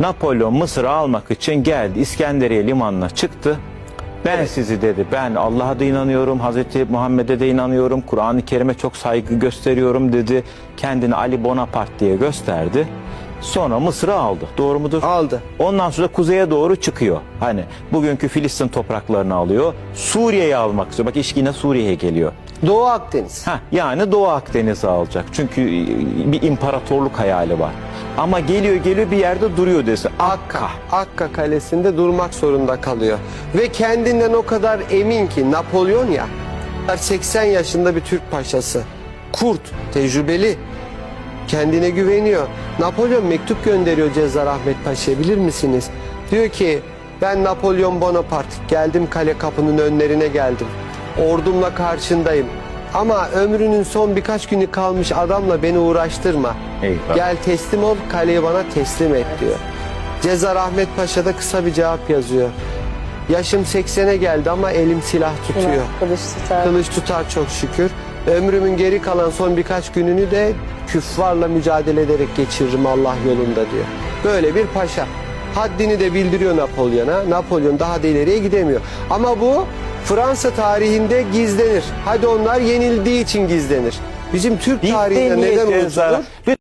Napolyon Mısır'ı almak için geldi. İskenderiye limanına çıktı. Ben sizi dedi. Ben Allah'a da inanıyorum. Hazreti Muhammed'e de inanıyorum. Kur'an-ı Kerim'e çok saygı gösteriyorum dedi. Kendini Ali Bonaparte diye gösterdi. Sonra Mısır'ı aldı. Doğru mudur? Aldı. Ondan sonra kuzeye doğru çıkıyor. Hani bugünkü Filistin topraklarını alıyor. Suriye'yi almak istiyor. Bak iş yine Suriye'ye geliyor. Doğu Akdeniz. Heh, yani Doğu Akdeniz'i alacak. Çünkü bir imparatorluk hayali var. Ama geliyor geliyor bir yerde duruyor desin. Akka. Akka Kalesi'nde durmak zorunda kalıyor. Ve kendinden o kadar emin ki Napolyon ya 80 yaşında bir Türk paşası. Kurt, tecrübeli. Kendine güveniyor. Napolyon mektup gönderiyor Cezar Ahmet Paşa'ya bilir misiniz? Diyor ki ben Napolyon Bonaparte geldim kale kapının önlerine geldim. Ordumla karşındayım. Ama ömrünün son birkaç günü kalmış adamla beni uğraştırma. Eyvallah. Gel teslim ol kaleyi bana teslim et diyor. Cezar Ahmet Paşa da kısa bir cevap yazıyor. Yaşım 80'e geldi ama elim silah tutuyor. Kılıç tutar. Kılıç tutar çok şükür. Ömrümün geri kalan son birkaç gününü de küffarla mücadele ederek geçiririm Allah yolunda diyor. Böyle bir paşa. Haddini de bildiriyor Napolyon'a. Napolyon daha da ileriye gidemiyor. Ama bu Fransa tarihinde gizlenir. Hadi onlar yenildiği için gizlenir. Bizim Türk tarihinde neden unutulur?